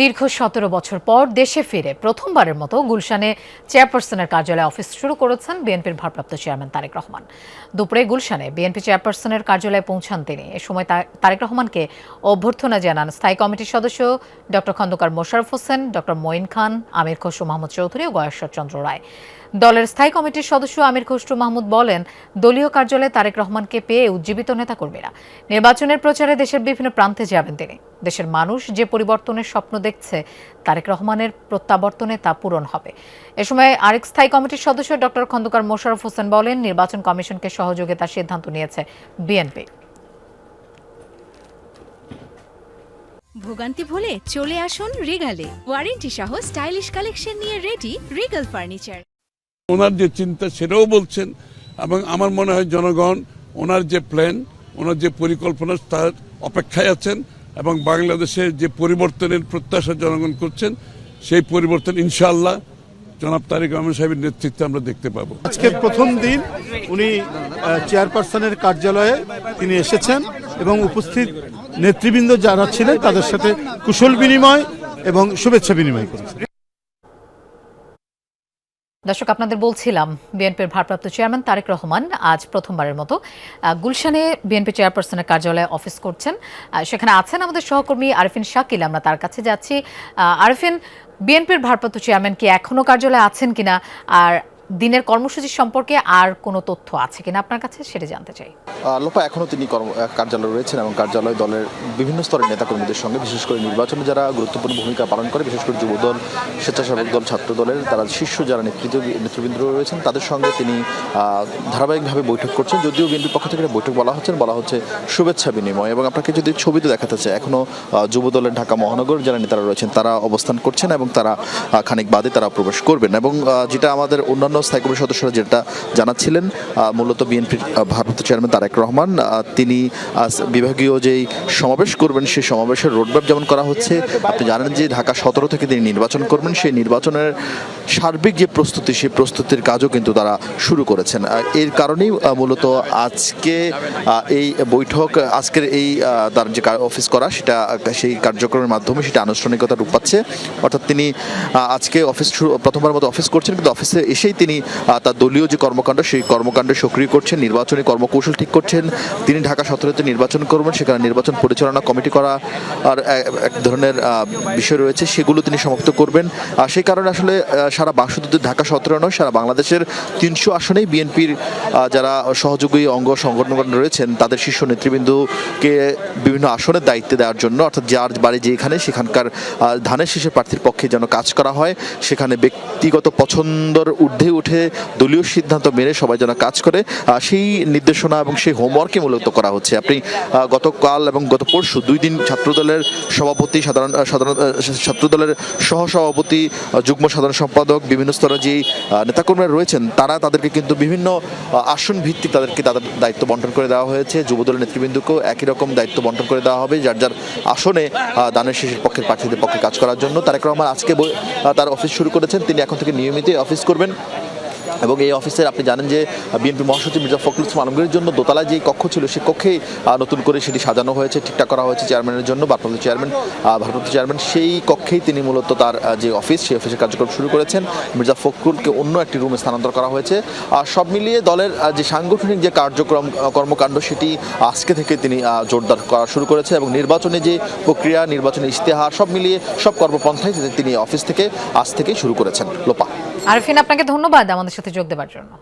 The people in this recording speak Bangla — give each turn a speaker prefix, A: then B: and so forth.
A: দীর্ঘ সতেরো বছর পর দেশে ফিরে প্রথমবারের মতো গুলশানে চেয়ারপারসনের কার্যালয়ে অফিস শুরু করেছেন বিএনপির ভারপ্রাপ্ত চেয়ারম্যান তারেক রহমান। দুপুরে গুলশানে বিএনপি চেয়ারপারসনের কার্যালয়ে পৌঁছান তিনি। এ সময় তারেক রহমানকে অভ্যর্থনা জানান স্থায়ী কমিটির সদস্য ডক্টর খন্দকার মোশারফ হোসেন, ডক্টর মঈন খান, আমির খসরু মাহমুদ চৌধুরী ও গয়েশ্বর চন্দ্র রায়। দলের স্থায়ী কমিটির সদস্য আমির খসরু মাহমুদ বলেন, দলীয় কার্যালয়ে তারেক রহমানকে পেয়ে উজ্জীবিত নেতা নেতাকর্মীরা। নির্বাচনের প্রচারে দেশের বিভিন্ন প্রান্তে যাবেন তিনি। দেশের মানুষ যে পরিবর্তনের স্বপ্ন দেখছে, তারেক রহমানের প্রত্যাবর্তনে তা পূরণ হবে। এ সময় আরেক স্থায়ী কমিটির সদস্য ডক্টর খন্দকার মোশাররফ হোসেন বলেন, নির্বাচন কমিশনকে সহযোগিতার সিদ্ধান্ত নিয়েছে বিএনপি।
B: ভোগান্তি ভুলে চলে আসুন রিগালে। ওয়ারেন্টি সহ স্টাইলিশ কালেকশন নিয়ে রেডি রিগাল ফার্নিচার।
C: ওনার যে চিন্তা সেটাও বলছেন এবং আমার মনে হয় জনগণ, ওনার যে প্ল্যান ওনার যে পরিকল্পনা, তার অপেক্ষায় আছেন এবং বাংলাদেশে যে পরিবর্তনের প্রত্যাশা জনগণ করছেন, সেই পরিবর্তন ইনশাল্লাহ জনাব তারেক রহমান সাহেবের নেতৃত্বে আমরা দেখতে পাবো।
D: আজকে প্রথম দিন উনি চেয়ারপারসনের কার্যালয়ে তিনি এসেছেন এবং উপস্থিত নেতৃবৃন্দ যারা ছিলেন তাদের সাথে কুশল বিনিময় এবং শুভেচ্ছা বিনিময় করেছেন।
A: দর্শক, আপনাদের বলছিলাম, বিএনপির ভারপ্রাপ্ত চেয়ারম্যান তারেক রহমান আজ প্রথমবারের মতো গুলশানে বিএনপি চেয়ারপারসনের কার্যালয়ে অফিস করছেন। সেখানে আছেন আমাদের সহকর্মী আরিফিন শাকিল, আমরা তার কাছে যাচ্ছি। আরফিন, বিএনপির ভারপ্রাপ্ত চেয়ারম্যান কি এখনও কার্যালয়ে আছেন কিনা? আর দিনের কর্মসূচি সম্পর্কে আর কোনো তথ্য আছে কিনা আপনার কাছে সেটা জানতে চাই।
E: লোপা, এখনও তিনি কার্যালয়ে রয়েছেন এবং কার্যালয় দলের বিভিন্ন স্তরের নেতাকর্মীদের সঙ্গে, বিশেষ করে নির্বাচনে যারা গুরুত্বপূর্ণ ভূমিকা পালন করে, বিশেষ করে যুবদল, স্বেচ্ছাসেবক দল ছাত্র দলের তারা শীর্ষ যারা নেতৃত্ব, নেতৃবৃন্দ রয়েছেন, তাদের সঙ্গে তিনি ধারাবাহিকভাবে বৈঠক করছেন। যদিও বিএনপির পক্ষ থেকে বৈঠক বলা হচ্ছেন বলা হচ্ছে শুভেচ্ছা বিনিময়। এবং আপনাকে যদি ছবিতে দেখাতে চাই এখনও যুবদলের ঢাকা মহানগর যারা নেতারা রয়েছেন, তারা অবস্থান করছেন এবং তারা খানিক বাদে তারা প্রবেশ করবেন। এবং যেটা আমাদের অন্যান্য স্থায়ী কমিটির সদস্যরা যেটা জানাচ্ছিলেন মূলত বিএনপির ভারপ্রাপ্ত চেয়ারম্যান তারেক রহমান তিনি বিভাগীয় যেই সমাবেশ করবেন সেই সমাবেশের রোডম্যাপ যেমন করা হচ্ছে, আপনি জানেন যে ঢাকা সতেরো থেকে তিনি নির্বাচন করবেন, সেই নির্বাচনের সার্বিক যে প্রস্তুতি, সেই প্রস্তুতির কাজও কিন্তু তারা শুরু করেছেন। এর কারণেই মূলত আজকে এই বৈঠক, আজকের এই তার যে অফিস করা, সেটা সেই কার্যক্রমের মাধ্যমে সেটা আনুষ্ঠানিকতা রূপ পাচ্ছে। অর্থাৎ তিনি আজকে অফিস প্রথমবার মতো অফিস করছেন, কিন্তু অফিসে এসেই তিনি আহ, তার দলীয় যে কর্মকাণ্ড সেই কর্মকাণ্ডে সক্রিয় করছেন নির্বাচনী কর্মকৌশল ঠিক করছেন। তিনি ঢাকা সতেরোতে নির্বাচন করবেন সেখানে নির্বাচন পরিচালনা কমিটি করা আর এক- ধরনের বিষয় রয়েছে সেগুলো তিনি সমাপ্ত করবেন। আর সেই কারণে আসলে সারা বাংশুদ্ধ ঢাকা সতেরো নয় সারা বাংলাদেশের তিনশো আসনেই বিএনপির যারা সহযোগী অঙ্গ সংগঠন রয়েছেন তাদের শীর্ষ নেতৃবৃন্দকে বিভিন্ন আসনের দায়িত্বে দেওয়ার জন্য অর্থাৎ যার বাড়ি যেখানে সেখানকার ধানের শীষের প্রার্থীর পক্ষে যেন কাজ করা হয় সেখানে ব্যক্তিগত পছন্দর ঊর্ধ্বে উঠে দলীয় সিদ্ধান্ত মেনে সবাই যেন কাজ করে। সেই নির্দেশনা এবং সেই হোমওয়ার্কই মূলত করা হচ্ছে। আপনি গতকাল এবং গত পরশু দুই দিন ছাত্রদলের সভাপতি সাধারণ সাধারণ ছাত্রদলের সহসভাপতি যুগ্ম সাধারণ সম্পাদক বিভিন্ন স্তরে আহ, নেতাকর্মীরা রয়েছেন তারা তাদেরকে কিন্তু বিভিন্ন আসন ভিত্তিক তাদেরকে তাদের দায়িত্ব বন্টন করে দেওয়া হয়েছে। যুবদলের নেতৃবৃন্দকেও একই রকম দায়িত্ব বন্টন করে দেওয়া হবে যার যার আসনে দানের শেষের পক্ষের প্রার্থীদের পক্ষে কাজ করার জন্য। তারেক রহমান আজকে তার অফিস শুরু করেছেন। তিনি এখন থেকে নিয়মিত অফিস করবেন। এবং এই অফিসের আপনি জানেন যে বিএনপি মহাসচিব মির্জা ফখরুল ইসলাম আলমগীরের জন্য দোতলায় যে কক্ষ ছিল সেই কক্ষেই নতুন করে সেটি সাজানো হয়েছে, ঠিকঠাক করা হয়েছে চেয়ারম্যানের জন্য, ভারপ্রাপ্ত চেয়ারম্যান ভারপ্রাপ্ত চেয়ারম্যান সেই কক্ষেই তিনি মূলত তার যে অফিস সেই অফিসের কার্যক্রম শুরু করেছেন। মির্জা ফখরুলকে অন্য একটি রুমে স্থানান্তর করা হয়েছে। আর সব মিলিয়ে দলের যে সাংগঠনিক যে কার্যক্রম কর্মকাণ্ড, সেটি আজকে থেকে তিনি জোরদার করা শুরু করেছে এবং নির্বাচনে যে প্রক্রিয়া, নির্বাচনী ইশতেহার, সব মিলিয়ে সব কর্মপন্থায় তিনি অফিস থেকে আজ থেকেই শুরু করেছেন। লোপা।
A: আরিফিন আপনাকে ধন্যবাদ আমাদের সাথে যোগ দেওয়ার জন্য।